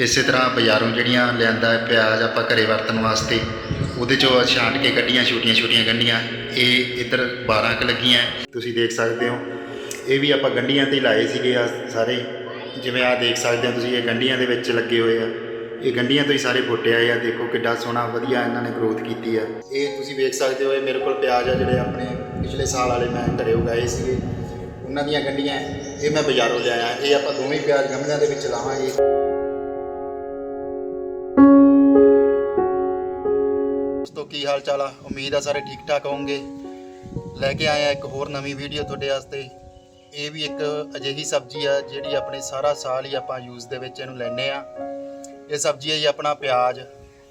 ਇਸੇ ਤਰ੍ਹਾਂ ਬਾਜ਼ਾਰੋਂ ਜਿਹੜੀਆਂ ਲਿਆਂਦਾ ਹੈ ਪਿਆਜ਼ ਆਪਾਂ ਘਰੇ ਵਰਤਣ ਵਾਸਤੇ, ਉਹਦੇ ਚੋਂ ਛਾਂਟ ਕੇ ਕੱਢੀਆਂ ਛੋਟੀਆਂ ਛੋਟੀਆਂ ਗੰਢੀਆਂ, ਇਹ ਇੱਧਰ 12 ਕ ਲੱਗੀਆਂ ਤੁਸੀਂ ਦੇਖ ਸਕਦੇ ਹੋ, ਇਹ ਵੀ ਆਪਾਂ ਗੰਢੀਆਂ ਤੇ ਹੀ ਲਾਏ ਸੀਗੇ ਆ ਸਾਰੇ। ਜਿਵੇਂ ਆ ਦੇਖ ਸਕਦੇ ਹੋ ਤੁਸੀਂ, ਇਹ ਗੰਢੀਆਂ ਦੇ ਵਿੱਚ ਲੱਗੇ ਹੋਏ ਆ। ਇਹ ਗੰਢੀਆਂ ਤੋਂ ਹੀ ਸਾਰੇ ਫੁੱਟੇ ਆਏ ਆ। ਦੇਖੋ ਕਿੱਡਾ ਸੋਹਣਾ, ਵਧੀਆ ਇਹਨਾਂ ਨੇ ਗਰੋਥ ਕੀਤੀ ਆ। ਇਹ ਤੁਸੀਂ ਵੇਖ ਸਕਦੇ ਹੋ, ਇਹ ਮੇਰੇ ਕੋਲ ਪਿਆਜ਼ ਆ ਜਿਹੜੇ ਆਪਣੇ ਪਿਛਲੇ ਸਾਲ ਵਾਲੇ ਮੈਂ ਘਰੇ ਉਗਾਏ ਸੀਗੇ। ਉਹਨਾਂ ਦੀਆਂ ਗੰਢੀਆਂ, ਇਹ ਮੈਂ ਬਾਜ਼ਾਰੋਂ ਲਿਆਇਆ। ਇਹ ਆਪਾਂ ਦੋਵੇਂ ਪਿਆਜ਼ ਗਮਲਿਆਂ ਦੇ ਵਿੱਚ ਲਾਵਾਂਗੇ। ਕੀ ਹਾਲ ਚਾਲ ਆ? ਉਮੀਦ ਆ ਸਾਰੇ ਠੀਕ ਠਾਕ ਹੋਵੋਗੇ। ਲੈ ਕੇ ਆਇਆ ਇੱਕ ਹੋਰ ਨਵੀਂ ਵੀਡੀਓ ਤੁਹਾਡੇ ਵਾਸਤੇ। ਇਹ ਵੀ ਇੱਕ ਅਜਿਹੀ ਸਬਜ਼ੀ ਆ ਜਿਹੜੀ ਆਪਣੇ ਸਾਰਾ ਸਾਲ ਹੀ ਆਪਾਂ ਯੂਜ਼ ਦੇ ਵਿੱਚ ਇਹਨੂੰ ਲੈਨੇ ਆ। ਇਹ ਸਬਜ਼ੀ ਹੈ ਜੀ ਆਪਣਾ ਪਿਆਜ਼।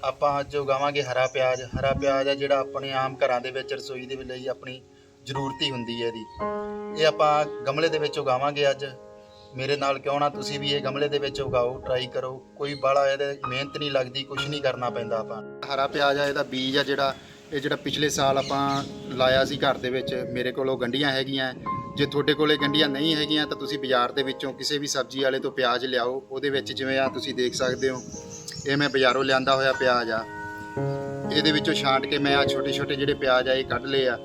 ਆਪਾਂ ਅੱਜ ਉਗਾਵਾਂਗੇ ਹਰਾ ਪਿਆਜ਼। ਹਰਾ ਪਿਆਜ਼ ਆ ਜਿਹੜਾ ਆਪਣੇ ਆਮ ਘਰਾਂ ਦੇ ਵਿੱਚ, ਰਸੋਈ ਦੇ ਲਈ ਆਪਣੀ ਜ਼ਰੂਰਤ ਹੀ ਹੁੰਦੀ ਹੈ ਇਹਦੀ। ਇਹ ਆਪਾਂ ਗਮਲੇ ਦੇ ਵਿੱਚ ਉਗਾਵਾਂਗੇ ਅੱਜ। ਮੇਰੇ ਨਾਲ ਕਿਉਂ ਨਾ ਤੁਸੀਂ ਵੀ ਇਹ ਗਮਲੇ ਦੇ ਵਿੱਚ ਉਗਾਓ ਟਰਾਈ ਕਰੋ। ਕੋਈ ਬਾਹਲਾ ਇਹਦੇ ਮਿਹਨਤ ਨਹੀਂ ਲੱਗਦੀ ਕੁਝ ਨਹੀਂ ਕਰਨਾ ਪੈਂਦਾ ਆਪਾਂ। ਹਰਾ ਪਿਆਜ਼ ਆ, ਇਹਦਾ ਬੀਜ ਆ ਜਿਹੜਾ, ਇਹ ਜਿਹੜਾ ਪਿਛਲੇ ਸਾਲ ਆਪਾਂ ਲਾਇਆ ਸੀ ਘਰ ਦੇ ਵਿੱਚ, ਮੇਰੇ ਕੋਲ ਉਹ ਗੰਢੀਆਂ ਹੈਗੀਆਂ। ਜੇ ਤੁਹਾਡੇ ਕੋਲੇ ਗੰਢੀਆਂ ਨਹੀਂ ਹੈਗੀਆਂ, ਤਾਂ ਤੁਸੀਂ ਬਾਜ਼ਾਰ ਦੇ ਵਿੱਚੋਂ ਕਿਸੇ ਵੀ ਸਬਜ਼ੀ ਵਾਲੇ ਤੋਂ ਪਿਆਜ਼ ਲਿਆਓ। ਉਹਦੇ ਵਿੱਚ ਜਿਵੇਂ ਆ ਤੁਸੀਂ ਦੇਖ ਸਕਦੇ ਹੋ, ਇਹ ਮੈਂ ਬਾਜ਼ਾਰੋਂ ਲਿਆਂਦਾ ਹੋਇਆ ਪਿਆਜ਼ ਆ। ਇਹਦੇ ਵਿੱਚੋਂ ਛਾਂਟ ਕੇ ਮੈਂ ਆ ਛੋਟੇ ਛੋਟੇ ਜਿਹੜੇ ਪਿਆਜ਼ ਆ, ਇਹ ਕੱਢ ਲਏ ਆ।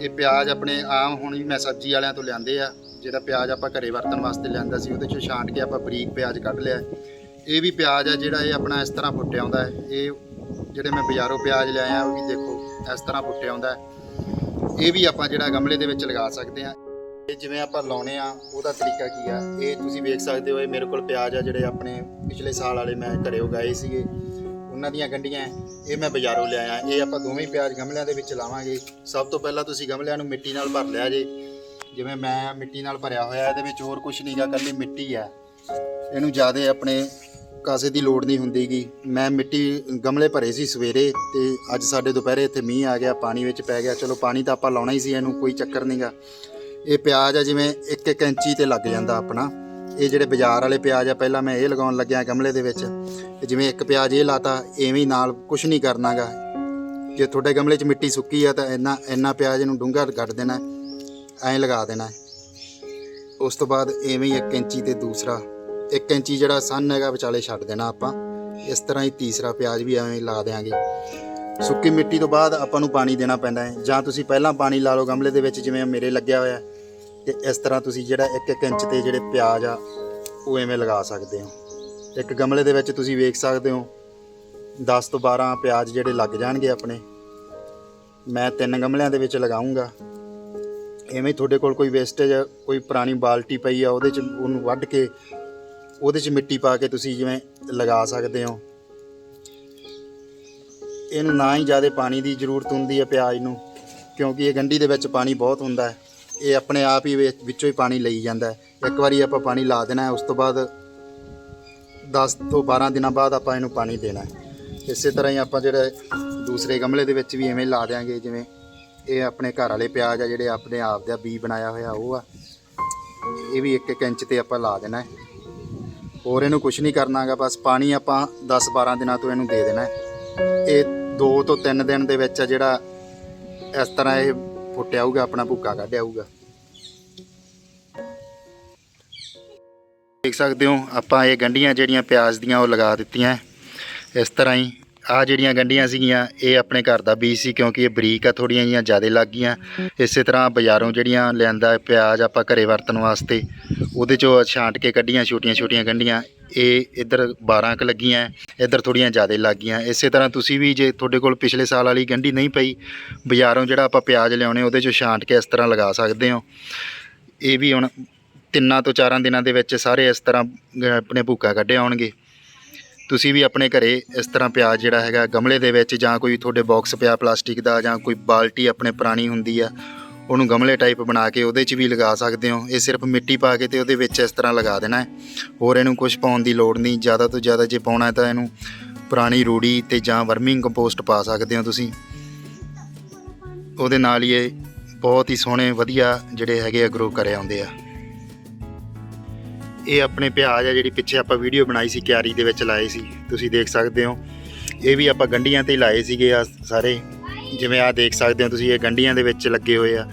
ਇਹ ਪਿਆਜ਼ ਆਪਣੇ ਆਮ ਹੁਣ ਵੀ ਮੈਂ ਸਬਜ਼ੀ ਵਾਲਿਆਂ ਤੋਂ ਲਿਆਂਦੇ ਆ। ਜਿਹੜਾ ਪਿਆਜ਼ ਆਪਾਂ ਘਰੇ ਵਰਤਣ ਵਾਸਤੇ ਲਿਆਂਦਾ ਸੀ, ਉਹਦੇ ਚੋਂ ਛਾਂਟ ਕੇ ਆਪਾਂ ਬਰੀਕ ਪਿਆਜ਼ ਕੱਢ ਲਿਆ ਇਹ ਵੀ ਪਿਆਜ਼ ਆ ਜਿਹੜਾ ਇਹ ਆਪਣਾ ਇਸ ਤਰ੍ਹਾਂ ਫੁੱਟਿਆ ਆਉਂਦਾ ਹੈ। ਇਹ ਜਿਹੜੇ ਮੈਂ ਬਾਜ਼ਾਰੋਂ ਪਿਆਜ਼ ਲਿਆਇਆ ਉਹ ਵੀ ਦੇਖੋ ਇਸ ਤਰ੍ਹਾਂ ਫੁੱਟਿਆ ਆਉਂਦਾ ਹੈ। ਇਹ ਵੀ ਆਪਾਂ ਜਿਹੜਾ ਗਮਲੇ ਦੇ ਵਿੱਚ ਲਗਾ ਸਕਦੇ ਹਾਂ। ਇਹ ਜਿਵੇਂ ਆਪਾਂ ਲਾਉਣੇ ਆ, ਉਹਦਾ ਤਰੀਕਾ ਕੀ ਆ? ਇਹ ਤੁਸੀਂ ਵੇਖ ਸਕਦੇ ਹੋ, ਇਹ ਮੇਰੇ ਕੋਲ ਪਿਆਜ਼ ਆ ਜਿਹੜੇ ਆਪਣੇ ਪਿਛਲੇ ਸਾਲ ਵਾਲੇ ਮੈਂ ਘਰੇ ਉਗਾਏ ਸੀਗੇ। ਉਹਨਾਂ ਦੀਆਂ ਗੰਢੀਆਂ ਇਹ ਮੈਂ ਬਾਜ਼ਾਰੋਂ ਲਿਆਇਆ ਇਹ ਆਪਾਂ ਦੋਵੇਂ ਪਿਆਜ਼ ਗਮਲਿਆਂ ਦੇ ਵਿੱਚ ਲਾਵਾਂਗੇ। ਸਭ ਤੋਂ ਪਹਿਲਾਂ ਤੁਸੀਂ ਗਮਲਿਆਂ ਨੂੰ ਮਿੱਟੀ ਨਾਲ ਭਰ ਲਿਆ ਜੇ। ਜਿਵੇਂ ਮੈਂ ਮਿੱਟੀ ਨਾਲ ਭਰਿਆ ਹੋਇਆ ਇਹਦੇ ਵਿੱਚ ਹੋਰ ਕੁਝ ਨਹੀਂਗਾ ਕੱਲੀ ਮਿੱਟੀ ਹੈ। ਇਹਨੂੰ ਜ਼ਿਆਦਾ ਆਪਣੇ ਕਾਸੇ ਦੀ ਲੋੜ ਨਹੀਂ ਹੁੰਦੀਗੀ ਮੈਂ ਮਿੱਟੀ ਗਮਲੇ ਭਰੇ ਸੀ ਸਵੇਰੇ ਤੇ ਅੱਜ ਸਾਡੇ ਦੁਪਹਿਰੇ ਇੱਥੇ ਮੀਂਹ ਆ ਗਿਆ, ਪਾਣੀ ਵਿੱਚ ਪੈ ਗਿਆ। ਚਲੋ ਪਾਣੀ ਤਾਂ ਆਪਾਂ ਲਾਉਣਾ ਹੀ ਸੀ, ਇਹਨੂੰ ਕੋਈ ਚੱਕਰ ਨਹੀਂਗਾ ਇਹ ਪਿਆਜ਼ ਆ, ਜਿਵੇਂ 1-1 ਇੰਚੀ ਤੇ ਲੱਗ ਜਾਂਦਾ ਆਪਣਾ। ਇਹ ਜਿਹੜੇ ਬਾਜ਼ਾਰ ਵਾਲੇ ਪਿਆਜ਼ ਆ, ਪਹਿਲਾਂ ਮੈਂ ਇਹ ਲਗਾਉਣ ਲੱਗਿਆ ਗਮਲੇ ਦੇ ਵਿੱਚ। ਜਿਵੇਂ ਇੱਕ ਪਿਆਜ਼ ਇਹ ਲਾਤਾ, ਐਵੇਂ ਹੀ ਨਾਲ ਕੁਝ ਨਹੀਂ ਕਰਨਾਗਾ ਜੇ ਤੁਹਾਡੇ ਗਮਲੇ 'ਚ ਮਿੱਟੀ ਸੁੱਕੀ ਆ, ਤਾਂ ਇੰਨਾ ਇੰਨਾ ਪਿਆਜ਼ ਨੂੰ ਡੂੰਘਾ ਕੱਢ ਦੇਣਾ। ਐਂ ਲਗਾ ਦੇਣਾ ਉਸ ਤੋਂ ਬਾਅਦ ਐਵੇਂ ਹੀ 1 ਇੰਚੀ ਤੇ ਦੂਸਰਾ 1 ਇੰਚੀ ਜਿਹੜਾ ਸੰਨ ਹੈਗਾ ਵਿਚਾਲੇ ਛੱਡ ਦੇਣਾ ਆਪਾਂ। ਇਸ ਤਰ੍ਹਾਂ ਹੀ ਤੀਸਰਾ ਪਿਆਜ਼ ਵੀ ਐਵੇਂ ਹੀ ਲਾ ਦੇਾਂਗੇ ਸੁੱਕੀ ਮਿੱਟੀ ਤੋਂ ਬਾਅਦ ਆਪਾਂ ਨੂੰ ਪਾਣੀ ਦੇਣਾ ਪੈਂਦਾ ਹੈ। ਜਾਂ ਤੁਸੀਂ ਪਹਿਲਾਂ ਪਾਣੀ ਲਾ ਲਓ ਗਮਲੇ ਦੇ ਵਿੱਚ, ਜਿਵੇਂ ਮੇਰੇ ਲੱਗਿਆ ਹੋਇਆ ਤੇ ਇਸ ਤਰ੍ਹਾਂ ਤੁਸੀਂ ਜਿਹੜਾ 1-1 ਇੰਚ ਤੇ ਜਿਹੜੇ ਪਿਆਜ਼ ਆ, ਉਹ ਐਵੇਂ ਲਗਾ ਸਕਦੇ ਹੋ। ਇੱਕ ਗਮਲੇ ਦੇ ਵਿੱਚ ਤੁਸੀਂ ਵੇਖ ਸਕਦੇ ਹੋ 10 ਤੋਂ 12 ਪਿਆਜ਼ ਜਿਹੜੇ ਲੱਗ ਜਾਣਗੇ ਆਪਣੇ। ਮੈਂ ਤਿੰਨ ਗਮਲਿਆਂ ਦੇ ਵਿੱਚ ਲਗਾਉਂਗਾ ਐਵੇਂ ਤੁਹਾਡੇ ਕੋਲ ਕੋਈ ਵੇਸਟੇਜ ਕੋਈ ਪੁਰਾਣੀ ਬਾਲਟੀ ਪਈ ਆ, ਉਹਦੇ ਚ ਉਹਨੂੰ ਵੱਢ ਕੇ, ਉਹਦੇ ਚ ਮਿੱਟੀ ਪਾ ਕੇ ਤੁਸੀਂ ਜਿਵੇਂ ਲਗਾ ਸਕਦੇ ਹੋ। ਇਹਨੂੰ ਨਾ ਹੀ ਜ਼ਿਆਦਾ ਪਾਣੀ ਦੀ ਜ਼ਰੂਰਤ ਹੁੰਦੀ ਹੈ ਪਿਆਜ਼ ਨੂੰ, ਕਿਉਂਕਿ ਇਹ ਗੰਢੀ ਦੇ ਵਿੱਚ ਪਾਣੀ ਬਹੁਤ ਹੁੰਦਾ ਹੈ। ਇਹ ਆਪਣੇ ਆਪ ਹੀ ਵਿੱਚੋਂ ਹੀ ਪਾਣੀ ਲਈ ਜਾਂਦਾ ਹੈ। ਇੱਕ ਵਾਰੀ ਆਪਾਂ ਪਾਣੀ ਲਾ ਦੇਣਾ ਉਸ ਤੋਂ ਬਾਅਦ 10 ਤੋਂ 12 ਦਿਨਾਂ ਬਾਅਦ ਆਪਾਂ ਇਹਨੂੰ ਪਾਣੀ ਦੇਣਾ ਹੈ। ਇਸੇ ਤਰ੍ਹਾਂ ਹੀ ਆਪਾਂ ਜਿਹੜਾ ਦੂਸਰੇ ਗਮਲੇ ਦੇ ਵਿੱਚ ਵੀ ਐਵੇਂ ਲਾ ਦਿਆਂਗੇ, ਜਿਵੇਂ ਇਹ ਆਪਣੇ ਘਰ ਵਾਲੇ ਪਿਆਜ਼ ਆ ਜਿਹੜੇ ਆਪਣੇ ਆਪ ਦਾ ਬੀ ਬਣਾਇਆ ਹੋਇਆ ਉਹ ਆ। ਇਹ ਵੀ 1-1 ਇੰਚ ਤੇ ਆਪਾਂ ਲਾ ਦੇਣਾ ਹੈ। ਹੋਰ ਇਹਨੂੰ ਕੁਝ ਨਹੀਂ ਕਰਨਾਗਾ ਬਸ ਪਾਣੀ ਆਪਾਂ 10-12 ਦਿਨਾਂ ਤੋਂ ਇਹਨੂੰ ਦੇ ਦੇਣਾ ਹੈ। ਇਹ 2 ਤੋਂ 3 ਦਿਨ ਦੇ ਵਿੱਚ ਆ ਜਿਹੜਾ ਇਸ ਤਰ੍ਹਾਂ ਇਹ ਫੁੱਟਿਆ ਹੋਊਗਾ ਆਪਣਾ ਭੁੱਕਾ ਕੱਢਿਆ ਹੋਊਗਾ ਦੇਖ ਸਕਦੇ ਹੋ, ਆਪਾਂ ਇਹ ਗੰਢੀਆਂ ਜਿਹੜੀਆਂ ਪਿਆਜ਼ ਦੀਆਂ ਉਹ ਲਗਾ ਦਿੱਤੀਆਂ ਇਸ ਤਰ੍ਹਾਂ ਹੀ ਆ ਜਿਹੜੀਆਂ ਗੰਢੀਆਂ ਸੀਗੀਆਂ, ਇਹ ਆਪਣੇ ਘਰ ਦਾ ਬੀਜ ਸੀ ਕਿਉਂਕਿ ਇਹ ਬਰੀਕ ਆ ਥੋੜੀਆਂ ਜੀਆਂ ਜ਼ਿਆਦਾ ਲੱਗ ਗਈਆਂ। ਇਸੇ ਤਰ੍ਹਾਂ ਬਾਜ਼ਾਰੋਂ ਜਿਹੜੀਆਂ ਲਿਆਂਦਾ ਪਿਆਜ਼ ਆਪਾਂ ਘਰੇ ਵਰਤਣ ਵਾਸਤੇ, ਉਹਦੇ ਚੋਂ ਛਾਂਟ ਕੇ ਕੱਢੀਆਂ ਛੋਟੀਆਂ ਛੋਟੀਆਂ ਗੰਢੀਆਂ। ਇਹ ਇੱਧਰ 12 ਕ ਲੱਗੀਆਂ, ਇੱਧਰ ਥੋੜੀਆਂ ਜ਼ਿਆਦਾ ਲੱਗ ਗਈਆਂ। ਇਸੇ ਤਰ੍ਹਾਂ ਤੁਸੀਂ ਵੀ ਜੇ ਤੁਹਾਡੇ ਕੋਲ ਪਿਛਲੇ ਸਾਲ ਵਾਲੀ ਗੰਢੀ ਨਹੀਂ ਪਈ, ਬਾਜ਼ਾਰੋਂ ਜਿਹੜਾ ਆਪਾਂ ਪਿਆਜ਼ ਲਿਆਉਣੇ, ਉਹਦੇ ਚੋਂ ਛਾਂਟ ਕੇ ਇਸ ਤਰ੍ਹਾਂ ਲਗਾ ਸਕਦੇ ਹੋ। ਇਹ ਵੀ ਹੁਣ ਤਿੰਨਾਂ ਤੋਂ ਚਾਰਾਂ ਦਿਨਾਂ ਦੇ ਵਿੱਚ ਸਾਰੇ ਇਸ ਤਰ੍ਹਾਂ ਆਪਣੇ ਭੂਕਾ ਕੱਢੇ ਆਉਣਗੇ। ਤੁਸੀਂ ਵੀ ਆਪਣੇ ਘਰੇ ਇਸ ਤਰ੍ਹਾਂ ਪਿਆਜ਼ ਜਿਹੜਾ ਹੈਗਾ ਗਮਲੇ ਦੇ ਵਿੱਚ ਜਾਂ ਕੋਈ ਤੁਹਾਡੇ ਬਾਕਸ ਪਿਆ ਪਲਾਸਟਿਕ ਦਾ ਜਾਂ ਕੋਈ ਬਾਲਟੀ ਆਪਣੇ ਪੁਰਾਣੀ ਹੁੰਦੀ ਆ, ਉਹਨੂੰ ਗਮਲੇ ਟਾਈਪ ਬਣਾ ਕੇ ਉਹਦੇ 'ਚ ਵੀ ਲਗਾ ਸਕਦੇ ਹੋ। ਇਹ ਸਿਰਫ ਮਿੱਟੀ ਪਾ ਕੇ ਤੇ ਉਹਦੇ ਵਿੱਚ ਇਸ ਤਰ੍ਹਾਂ ਲਗਾ ਦੇਣਾ ਹੈ। ਹੋਰ ਇਹਨੂੰ ਕੁਝ ਪਾਉਣ ਦੀ ਲੋੜ ਨਹੀਂ। ਜ਼ਿਆਦਾ ਤੋਂ ਜ਼ਿਆਦਾ ਜੇ ਪਾਉਣਾ ਹੈ ਤਾਂ ਇਹਨੂੰ ਪੁਰਾਣੀ ਰੂੜੀ ਤੇ ਜਾਂ ਵਰਮਿੰਗ ਕੰਪੋਸਟ ਪਾ ਸਕਦੇ ਹੋ ਤੁਸੀਂ। ਉਹਦੇ ਨਾਲ ਹੀ ਇਹ ਬਹੁਤ ਹੀ ਸੋਹਣੇ, ਵਧੀਆ ਜਿਹੜੇ ਹੈਗੇ ਆ ਗਰੋ ਕਰੇ ਆਉਂਦੇ ਆ। ਇਹ ਆਪਣੇ ਪਿਆਜ਼ ਆ ਜਿਹੜੀ ਪਿੱਛੇ ਆਪਾਂ ਵੀਡੀਓ ਬਣਾਈ ਸੀ, ਕਿਆਰੀ ਦੇ ਵਿੱਚ ਲਾਏ ਸੀ। ਤੁਸੀਂ ਦੇਖ ਸਕਦੇ ਹੋ। ਇਹ ਵੀ ਆਪਾਂ ਗੰਢੀਆਂ ਤੇ ਹੀ ਲਾਏ ਸੀਗੇ ਆ ਸਾਰੇ। ਜਿਵੇਂ ਆ ਦੇਖ ਸਕਦੇ ਹੋ ਤੁਸੀਂ, ਇਹ ਗੰਢੀਆਂ ਦੇ ਵਿੱਚ ਲੱਗੇ ਹੋਏ ਆ।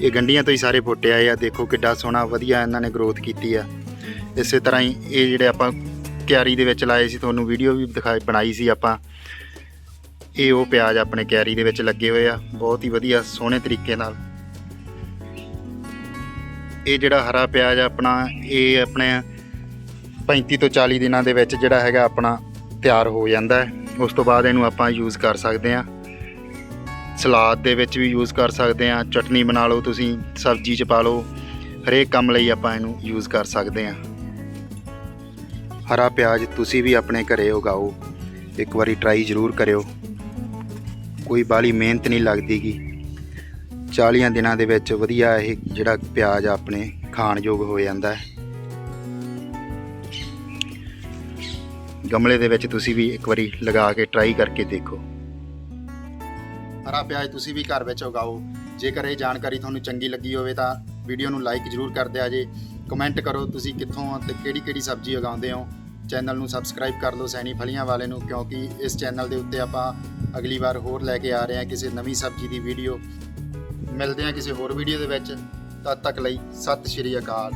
ਇਹ ਗੰਢੀਆਂ ਤੋਂ ਹੀ ਸਾਰੇ ਫੁੱਟੇ ਆਏ ਆ। ਦੇਖੋ ਕਿੱਡਾ ਸੋਹਣਾ, ਵਧੀਆ ਇਹਨਾਂ ਨੇ ਗਰੋਥ ਕੀਤੀ ਆ। ਇਸੇ ਤਰ੍ਹਾਂ ਹੀ ਇਹ ਜਿਹੜੇ ਆਪਾਂ ਕਿਆਰੀ ਦੇ ਵਿੱਚ ਲਾਏ ਸੀ, ਤੁਹਾਨੂੰ ਵੀਡੀਓ ਵੀ ਦਿਖਾਈ ਬਣਾਈ ਸੀ ਆਪਾਂ। ਇਹ ਉਹ ਪਿਆਜ਼ ਆਪਣੇ ਕਿਆਰੀ ਦੇ ਵਿੱਚ ਲੱਗੇ ਹੋਏ ਆ। ਬਹੁਤ ਹੀ ਵਧੀਆ, ਸੋਹਣੇ ਤਰੀਕੇ ਨਾਲ। ਇਹ ਜਿਹੜਾ ਹਰਾ ਪਿਆਜ਼ ਆਪਣਾ, ਇਹ ਆਪਣੇ 35 ਤੋਂ 40 ਦਿਨਾਂ ਦੇ ਵਿੱਚ ਜਿਹੜਾ ਹੈਗਾ ਆਪਣਾ ਤਿਆਰ ਹੋ ਜਾਂਦਾ ਹੈ। ਉਸ ਤੋਂ ਬਾਅਦ ਇਹਨੂੰ ਆਪਾਂ ਯੂਜ਼ ਕਰ ਸਕਦੇ ਹਾਂ। ਸਲਾਦ ਦੇ ਵਿੱਚ ਵੀ ਯੂਜ਼ ਕਰ ਸਕਦੇ ਹਾਂ। ਚਟਨੀ ਬਣਾ ਲਓ ਤੁਸੀਂ, ਸਬਜ਼ੀ 'ਚ ਪਾ ਲਓ। ਹਰੇਕ ਕੰਮ ਲਈ ਆਪਾਂ ਇਹਨੂੰ ਯੂਜ਼ ਕਰ ਸਕਦੇ ਹਾਂ। ਹਰਾ ਪਿਆਜ਼ ਤੁਸੀਂ ਵੀ ਆਪਣੇ ਘਰੇ ਉਗਾਓ। ਇੱਕ ਵਾਰੀ ਟਰਾਈ ਜ਼ਰੂਰ ਕਰਿਓ। ਕੋਈ ਬਾਲੀ ਮਿਹਨਤ ਨਹੀਂ ਲੱਗਦੀਗੀ। 40 ਦਿਨਾਂ ਦੇ ਵਿੱਚ ਵਧੀਆ ਇਹ ਜਿਹੜਾ ਪਿਆਜ਼ ਆਪਣੇ ਖਾਣਯੋਗ ਹੋ ਜਾਂਦਾ ਹੈ। ਗਮਲੇ ਦੇ ਵਿੱਚ ਤੁਸੀਂ ਵੀ ਇੱਕ ਵਾਰੀ ਲਗਾ ਕੇ ਟਰਾਈ ਕਰਕੇ ਦੇਖੋ। ਹਰਾ ਪਿਆਜ਼ ਤੁਸੀਂ ਵੀ ਘਰ ਵਿੱਚ ਉਗਾਓ। ਜੇਕਰ ਇਹ ਜਾਣਕਾਰੀ ਤੁਹਾਨੂੰ ਚੰਗੀ ਲੱਗੀ ਹੋਵੇ ਤਾਂ ਵੀਡੀਓ ਨੂੰ ਲਾਈਕ ਜ਼ਰੂਰ ਕਰ ਦਿਆ ਜੇ। ਕਮੈਂਟ ਕਰੋ ਤੁਸੀਂ ਕਿੱਥੋਂ ਆ ਤੇ ਕਿਹੜੀ ਕਿਹੜੀ ਸਬਜ਼ੀ ਉਗਾਉਂਦੇ ਹੋ। ਚੈਨਲ ਨੂੰ ਸਬਸਕ੍ਰਾਈਬ ਕਰ ਲਓ ਸੈਣੀ ਫਲੀਆਂ ਵਾਲੇ ਨੂੰ, ਕਿਉਂਕਿ ਇਸ ਚੈਨਲ ਦੇ ਉੱਤੇ ਆਪਾਂ ਅਗਲੀ ਵਾਰ ਹੋਰ ਲੈ ਕੇ ਆ ਰਹੇ ਹਾਂ ਕਿਸੇ ਨਵੀਂ ਸਬਜ਼ੀ ਦੀ ਵੀਡੀਓ ਮਿਲਦੇ ਹਾਂ ਕਿਸੇ ਹੋਰ ਵੀਡੀਓ ਦੇ ਵਿੱਚ। ਤਦ ਤੱਕ ਲਈ ਸਤਿ ਸ਼੍ਰੀ ਅਕਾਲ।